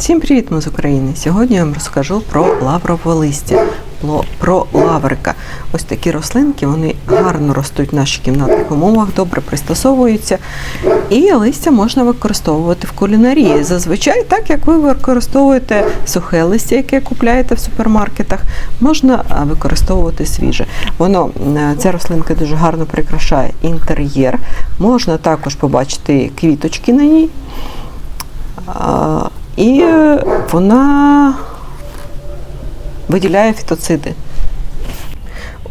Всім привіт, ми з України. Сьогодні я вам розкажу про лаврове листя, про- лаврика. Ось такі рослинки, вони гарно ростуть в наших кімнатних умовах, добре пристосовуються. І листя можна використовувати в кулінарії. Зазвичай, так як ви використовуєте сухе листя, яке купляєте в супермаркетах, можна використовувати свіже. Воно е, ця рослинка дуже гарно прикрашає інтер'єр. Можна також побачити квіточки на ній. І е, вона виділяє фітоциди.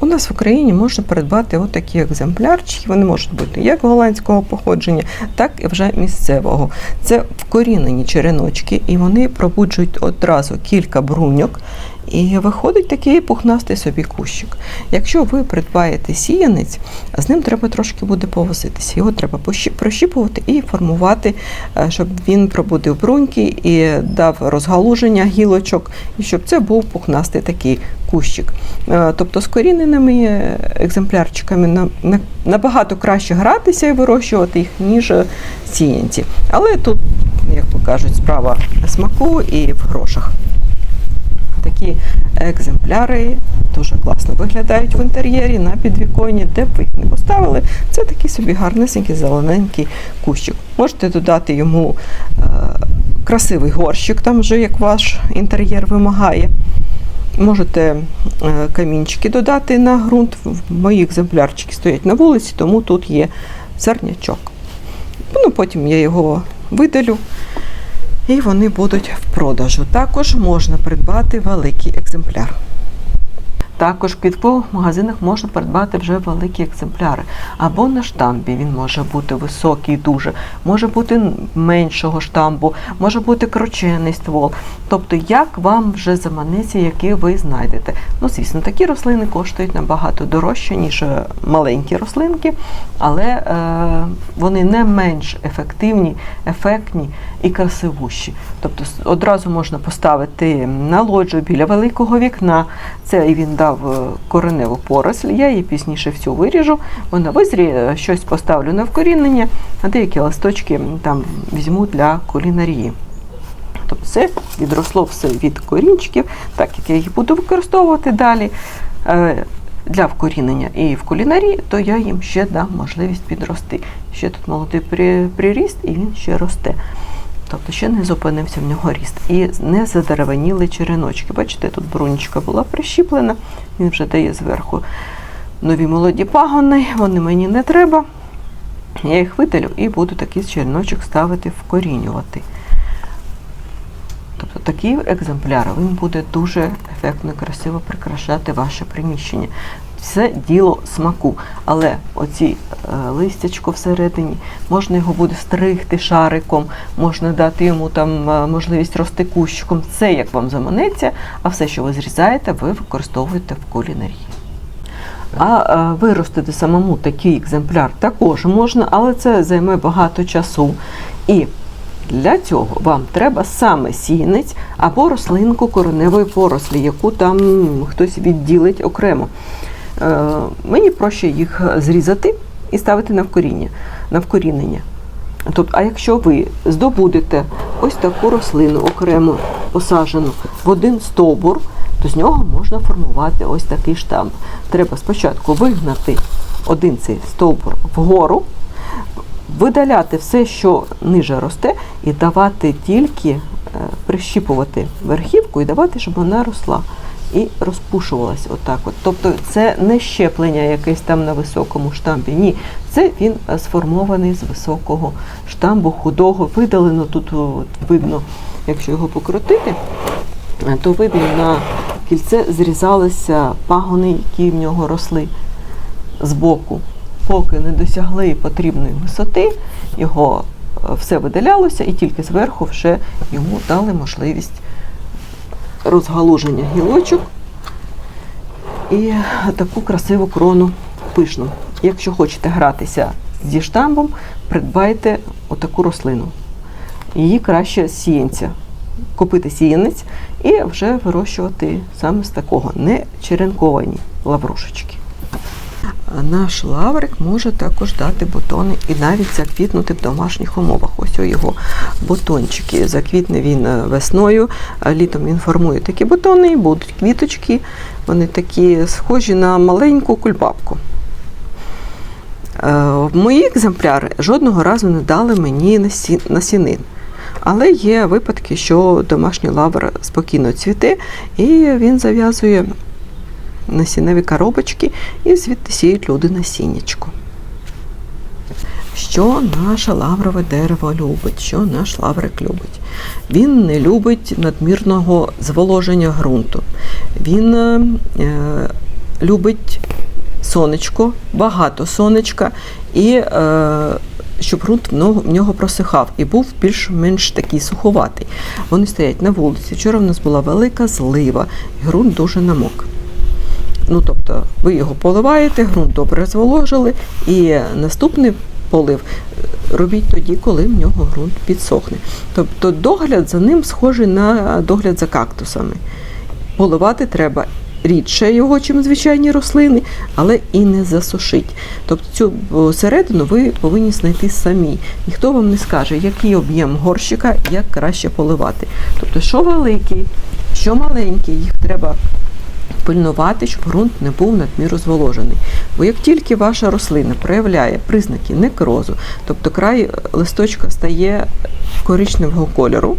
У нас в Україні можна придбати отакі екземплярчики. Вони можуть бути як голландського походження, так і вже місцевого. Це вкорінені череночки, і вони пробуджують одразу кілька бруньок. І виходить такий пухнастий собі кущик. Якщо ви придбаєте сіянець, з ним треба трошки буде повозитися. Його треба прощіпувати і формувати, е, щоб він пробудив бруньки і дав розгалуження гілочок, і щоб це був пухнастий такий кущик. Е, Тобто з коріненими екземплярчиками на- на- набагато краще гратися і вирощувати їх, ніж е, сіянці. Але тут, як то кажуть, справа смаку і в грошах. Такі екземпляри дуже класно виглядають в інтер'єрі на підвіконні, де б ви їх не поставили. Це такий собі гарнесенький зелененький кущик. Можете додати йому е, красивий горщик, там вже як ваш інтер'єр вимагає. Можете е, камінчики додати на ґрунт. Мої екземплярчики стоять на вулиці, тому тут є зернячок. Ну, потім я його видалю і вони будуть в продажу. Також можна придбати великий екземпляр. Також в квіткових магазинах можна придбати вже великі екземпляри. Або на штамбі він може бути високий дуже, може бути меншого штамбу, може бути кручений ствол. Тобто, як вам вже заманеться, який ви знайдете. Ну, звісно, такі рослини коштують набагато дорожче, ніж е, маленькі рослинки, але е, вони не менш ефективні, ефектні і красивущі. Тобто одразу можна поставити на лоджу біля великого вікна. Це і він дав е, кореневу поросль. Я її пізніше всю виріжу. Вона визріє, щось поставлю на вкорінення, а деякі листочки там візьму для кулінарії. Тобто це відросло все від корінчиків, так як я їх буду використовувати далі е, для вкорінення і в кулінарії, то я їм ще дам можливість підрости. Ще тут молодий приріст, і він ще росте. Тобто ще не зупинився в нього ріст. І не задеревеніли череночки. Бачите, тут брунічка була прищіплена, він вже дає зверху нові молоді пагони, вони мені не треба. Я їх видалю і буду такий череночок ставити вкорінювати. Тобто такий екземпляр він буде дуже ефектно і красиво прикрашати ваше приміщення. Це діло смаку. Але оці е, листячко всередині, можна його буде стригти шариком, можна дати йому там е, можливість рости кущиком. Це як вам заманеться, а все, що ви зрізаєте, ви використовуєте в кулінарії. А е, виростити самому такий екземпляр також можна, але це займе багато часу. І для цього вам треба саме сіянець або рослинку кореневої порослі, яку там хтось відділить окремо. Е, Мені проще їх зрізати і ставити на вкоріння, на вкорінення. Тобто, а якщо ви здобудете ось таку рослину окремо посаджену в один стовбур, то з нього можна формувати ось такий штамп. Треба спочатку вигнати один цей стовбур вгору, видаляти все, що ниже росте, і давати тільки е, прищіпувати верхівку і давати, щоб вона росла. І розпушувалась отак. От. Тобто це не щеплення якесь там на високому штампі. Ні, це він е, сформований з високого штамбу, худого, видалено тут от, видно, якщо його покрутити, е, то видно на кільце зрізалися пагони, які в нього росли збоку. Поки не досягли потрібної висоти, його е, все видалялося, і тільки зверху вже йому дали можливість розгалуження гілочок і таку красиву крону пишну. Якщо хочете гратися зі штамбом, придбайте отаку рослину. Її краще з сіянця. Купити сіянець і вже вирощувати саме з такого, не черенковані лаврушечки. Наш лаврик може також дати бутони і навіть заквітнути в домашніх умовах. Ось о його бутончики. Заквітне він е, весною, літом він формує такі бутони і будуть квіточки. Вони такі схожі на маленьку кульбабку. Е, Мої екземпляри жодного разу не дали мені насінин. Але є випадки, що домашній лавр спокійно цвіте, і він зав'язує насінневі коробочки, і звідти сіють люди насіннячко. Що наше лаврове дерево любить? Що наш лаврик любить? Він не любить надмірного зволоження ґрунту. Він е, любить сонечко, багато сонечка, і е, щоб ґрунт в нього просихав і був більш-менш такий суховатий. Вони стоять на вулиці. Вчора в нас була велика злива, і ґрунт дуже намок. Ну, тобто, ви його поливаєте, ґрунт добре зволожили, і наступний полив е, робіть тоді, коли в нього ґрунт підсохне. Тобто догляд за ним схожий на догляд за кактусами. Поливати треба рідше його, чим звичайні рослини, але і не засушить. Тобто цю середину ви повинні знайти самі. Ніхто вам не скаже, який об'єм горщика, як краще поливати. Тобто, що великий, що маленький, їх треба пильнувати, щоб ґрунт не був надміру зволожений. Бо як тільки ваша рослина проявляє признаки некрозу, тобто край е, листочка стає коричневого кольору,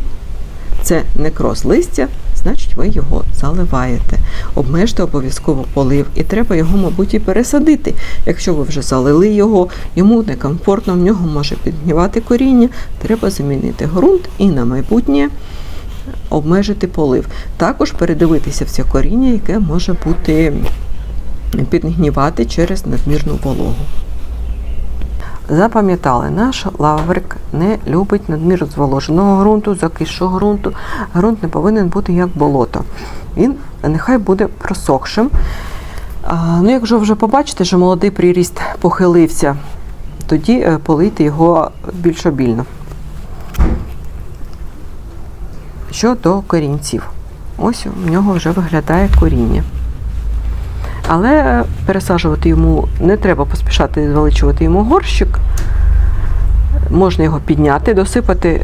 це некроз листя, значить ви його заливаєте. Обмежте обов'язково полив, і треба його, мабуть, і пересадити. Якщо ви вже залили його, йому некомфортно, в нього може підгнівати коріння, треба замінити ґрунт і на майбутнє обмежити полив. Також передивитися все коріння, яке може бути підгнівати через надмірну вологу. Запам'ятали, наш лаврик не любить надміру зволоженого ґрунту, закисшого ґрунту. Ґрунт не повинен бути як болото. Він нехай буде просохшим. А, ну, якщо вже побачите, що молодий приріст похилився, тоді е, полийте його більш обільно. Щодо корінців. Ось у нього вже виглядає коріння. Але пересаджувати йому не треба поспішати звеличувати йому горщик. Можна його підняти, досипати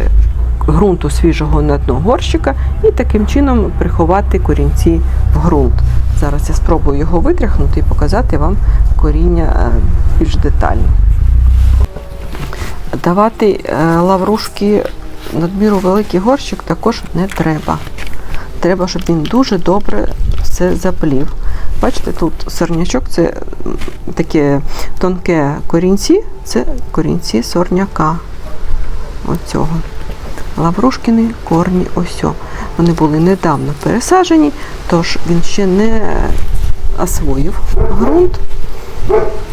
ґрунту свіжого на дно горщика і таким чином приховати корінці в ґрунт. Зараз я спробую його витряхнути і показати вам коріння е, більш детально. Давати е, лаврушки надміру великий горщик також не треба. Треба, щоб він дуже добре все заплів. Бачите, тут сорнячок це таке тонке корінці, це корінці сорняка. Оцього. Лаврушкини корні ось. Вони були недавно пересаджені, тож він ще не освоїв ґрунт.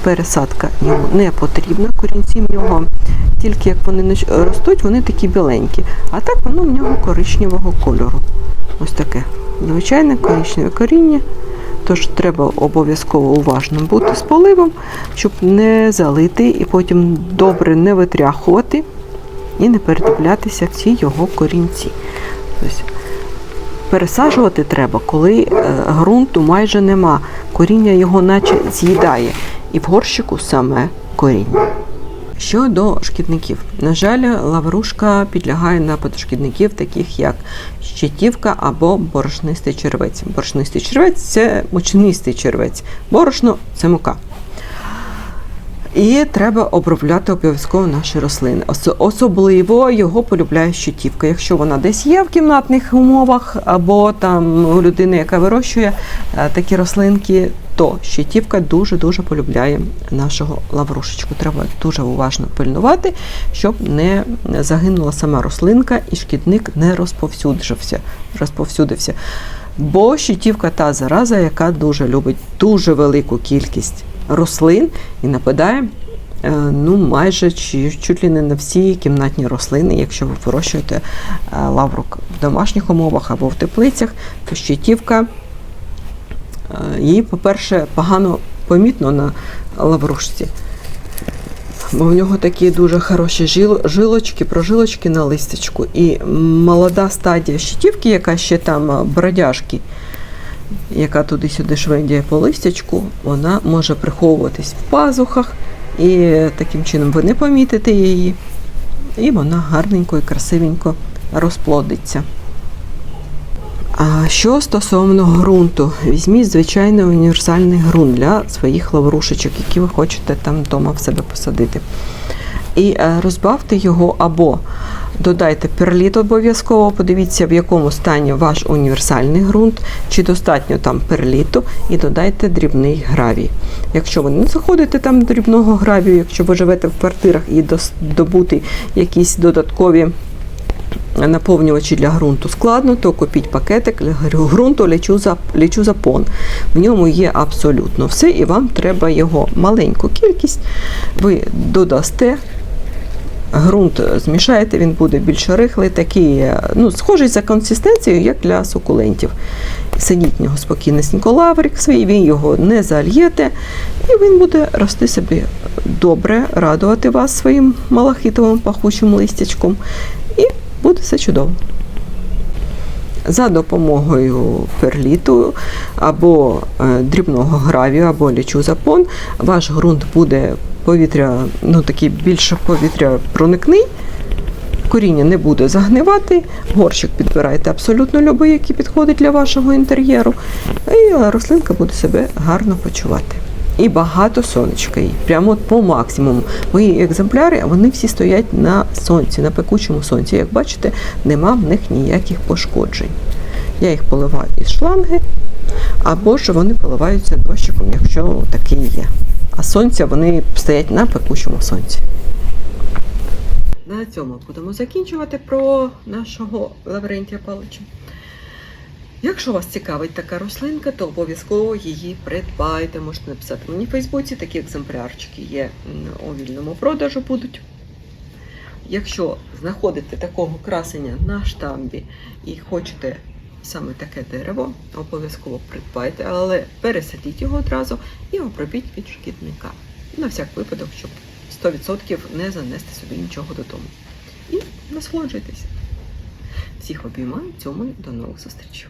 Пересадка йому не потрібна, корінці в нього. Тільки як вони ростуть, вони такі біленькі. А так воно в нього коричневого кольору. Ось таке звичайне коричневе коріння. Тож треба обов'язково уважно бути з поливом, щоб не залити і потім добре не витряхувати і не передивлятися в ці його корінці. Тобто, пересаджувати треба, коли е, ґрунту майже нема. Коріння його наче з'їдає. І в горщику саме коріння. Щодо шкідників, на жаль, лаврушка підлягає нападу шкідників, таких як щитівка або борошнистий червець. Борошнистий червець це мучнистий червець, борошно це мука. І треба обробляти обов'язково наші рослини. Особливо його полюбляє щитівка. Якщо вона десь є в кімнатних умовах, або там у людини, яка вирощує е, такі рослинки, то щитівка дуже-дуже полюбляє нашого лаврушечку. Треба дуже уважно пильнувати, щоб не загинула сама рослинка і шкідник не розповсюдився. розповсюдився. Бо щитівка та зараза, яка дуже любить дуже велику кількість рослин і нападає е, ну, майже чи чуть ли не на всі кімнатні рослини, якщо ви вирощуєте е, лаврок в домашніх умовах або в теплицях, то щитівка її, по-перше, погано помітно на лаврушці. Бо в нього такі дуже хороші жилочки, прожилочки на листячку. І молода стадія щитівки, яка ще там е, бродяжки, яка туди-сюди швендяє по листячку, вона може приховуватись в пазухах, і таким чином ви не помітите її, і вона гарненько і красивенько розплодиться. А що стосовно ґрунту, візьміть звичайний універсальний ґрунт для своїх лаврушечок, які ви хочете там вдома в себе посадити. І е, розбавте його або додайте перліт обов'язково, подивіться, в якому стані ваш універсальний ґрунт, чи достатньо там перліту, і додайте дрібний гравій. Якщо ви не заходите там дрібного гравію, якщо ви живете в квартирах і добути якісь додаткові наповнювачі для ґрунту складно, то купіть пакетик ґрунту лічуза, лічузапон. В ньому є абсолютно все, і вам треба його маленьку кількість. Ви додасте. Ґрунт змішаєте, він буде більш рихлий, такий, е, ну, схожий за консистенцією, як для сукулентів. Сидіть в нього спокійнесенько лаврик свій, він його не зальєте, і він буде рости собі добре, радувати вас своїм малахітовим пахучим листячком. І буде все чудово. За допомогою перліту або е, дрібного гравію, або лічузапон, ваш ґрунт буде повітря, ну такий більше повітря проникний. Коріння не буде загнивати, горщик підбирайте абсолютно любий, який підходить для вашого інтер'єру, і рослинка буде себе гарно почувати. І багато сонечка їй, прямо от по максимуму. Мої екземпляри вони всі стоять на сонці, на пекучому сонці. Як бачите, нема в них ніяких пошкоджень. Я їх поливаю із шланги, або ж вони поливаються дощиком, якщо такий є. А сонця вони стоять на пекучому сонці. На цьому будемо закінчувати про нашого Лаврентія Палича. Якщо вас цікавить така рослинка, то обов'язково її придбайте. Можете написати мені в Фейсбуці, такі екземплярчики є у вільному продажу будуть. Якщо знаходите такого красення на штамбі і хочете саме таке дерево, обов'язково придбайте, але пересадіть його одразу і обробіть від шкідника. На всяк випадок, щоб 100% не занести собі нічого додому. І насолоджуйтесь. Всіх обіймаю, цьому до нових зустрічей.